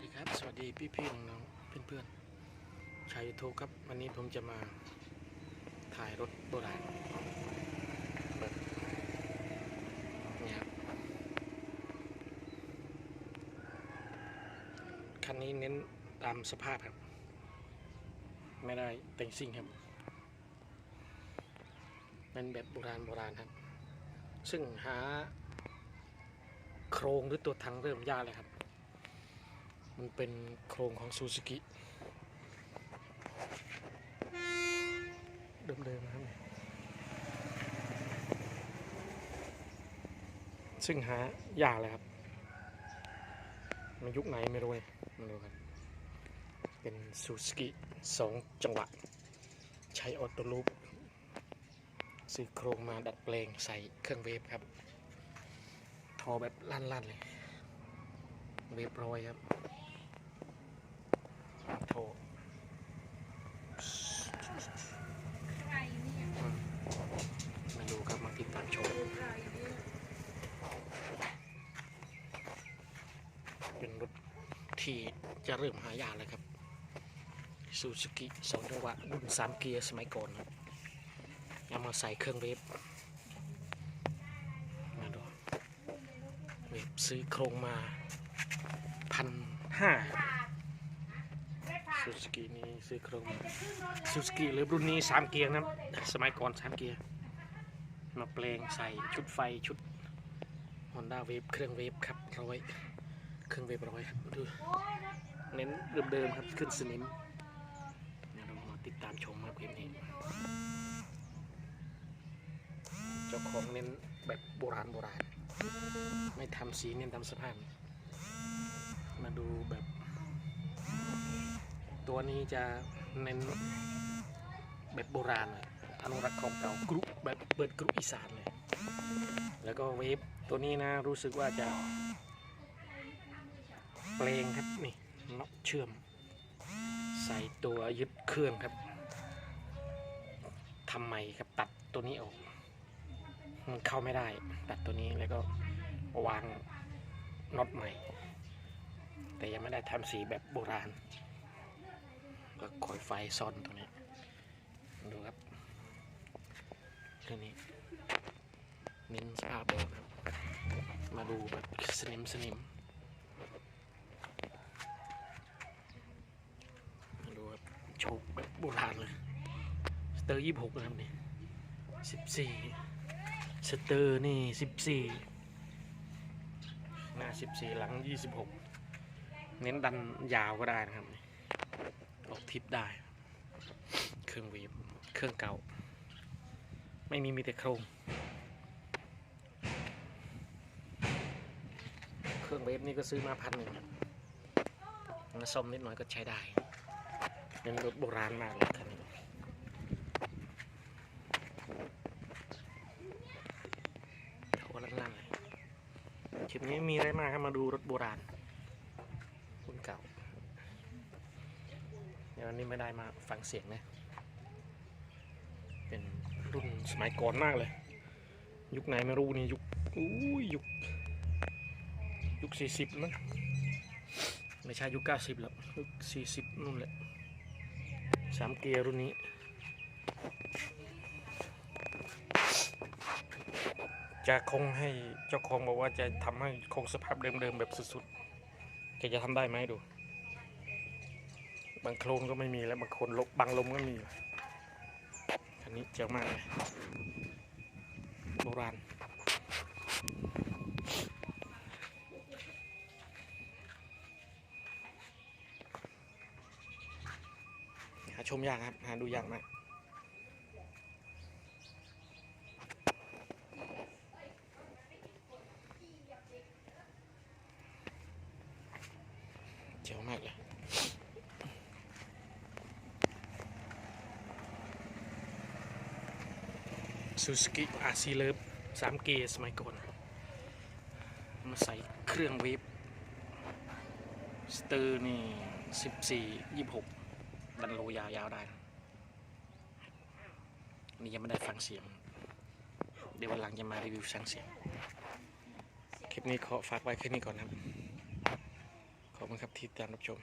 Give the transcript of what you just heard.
ดีครับ สวัสดีพี่พี่ๆน้องๆเพื่อนๆชาวยูทูบครับ วันนี้ผมจะมาถ่ายรถโบราณแบบเนี่ยครับคันนี้เน้นตามสภาพครับ ไม่ได้แต่งซิ่งครับเป็นแบบโบราณโบราณครับ ซึ่งหาโครงหรือตัวถังเริ่มยากเลยครับ มันเป็นโครงของซูซูกิเดิมๆนะครับซึ่งหายากเลยครับมันยุคไหนไม่รู้เลยไม่รู้ครับเป็นซูซูกิสองจังหวะ ใช้ออโต้ลูปซื้อโครงมาดัดแปลงใส่เครื่องเวฟครับ ทอแบบลั่นๆเลย เวฟรอยครับ โทรมาดูครับมาติดตามชมเป็นรถที่จะเริ่มหายากเลยครับซูซูกิสองจังหวะรุ่นสามเกียร์สมัยก่อนครับเอามาใส่เครื่องเวฟมาดูเวฟซื้อโครงมาพันห้า ซูซูกินี่ซื้อโครื่องซูซูกิหรือรุ่นนี้สามเกียร์นะครับสมัยก่อนสามเกียร์มาแปลงใส่ชุดไฟชุด Honda Wave เครื่องเวฟครับร้อยเครื่องเวฟร้อยครับดูเน้นเดิมๆครับขึ้นสนิมเดี๋ยวเรามาติดตามชมครับคลิปนี้เจ้าของเน้นแบบโบราณโบราณ ไม่ทำสีเน้นทำสภาพมาดูแบบ ตัวนี้จะเน้นแบบโบราณเลยอนุรักษ์ของเก่ากรุแบบเปิดกรุอีสานเลย แล้วก็เวฟตัวนี้นะรู้สึกว่าจะเปลงครับนี่น็อตเชื่อม ใส่ตัวยึดเครื่องครับทำไมครับตัดตัวนี้ออกมันเข้าไม่ได้ ตัดตัวนี้แล้วก็วางน็อตใหม่ แต่ยังไม่ได้ทำสีแบบโบราณ ก็คอยไฟซ่อนตรงนี้ ดูครับเรื่องนี้เน้นสภาพเดิมครับ มาดูแบบสนิมสนิมมาดูครับโชคแบบโบราณเลยสเตอร์ยี่หกนะครับนี่สิบสี่สเตอร์นี่สิบสี่หน้าสิบสี่หลังยี่สิบหกเน้นดันยาวก็ได้นะครับนี่ ออกทิปได้ เครื่องเวฟเครื่องเก่า ไม่มีมีแต่โครงเครื่องเวฟนี่ก็ซื้อมาพันหนึ่งมาซ่อมนิดหน่อยก็ใช้ได้ เป็นรถโบราณมากเลยคันนี้โหลั่นๆเลยคลิปนี้มีอะไรมากครับมาดูรถโบราณรุ่นเก่า ดี๋ยวอันนี้ไม่ได้มาฟังเสียงนะ เป็นรุ่นสมัยก่อนมากเลย ยุคไหนไม่รู้นี่ยุคอู้ยยุคยุคสี่สิบมั้งไม่ใช่ยุคเก้าสิบแล้วยุคสี่สิบนู่นแหละสามเกียร์รุ่นนี้จะคงให้เจ้าของบอกว่าจะทำให้คงสภาพเดิมๆแบบสุดๆแกจะทำได้ไหมดู บางโคลนก็ไม่มีแล้วบางคนลบบางลมก็มีคันนี้เจ๋งมากเลยโบราณหาชมยากครับ หาดูยากมากเจ๋งมากเลย ซูซูกิอาซีเลิฟสามเกียร์สมัยก่อน มาใส่เครื่องเวฟสเตอร์นี่สิบสี่ยี่หกดันโลยาวๆได้นะนี่ยังไม่ได้ฟังเสียง เดี๋ยววันหลังจะมารีวิวฟังเสียง คลิปนี้ขอฝากไว้แค่นี้ก่อนครับ ขอบคุณครับที่ติดตามรับชม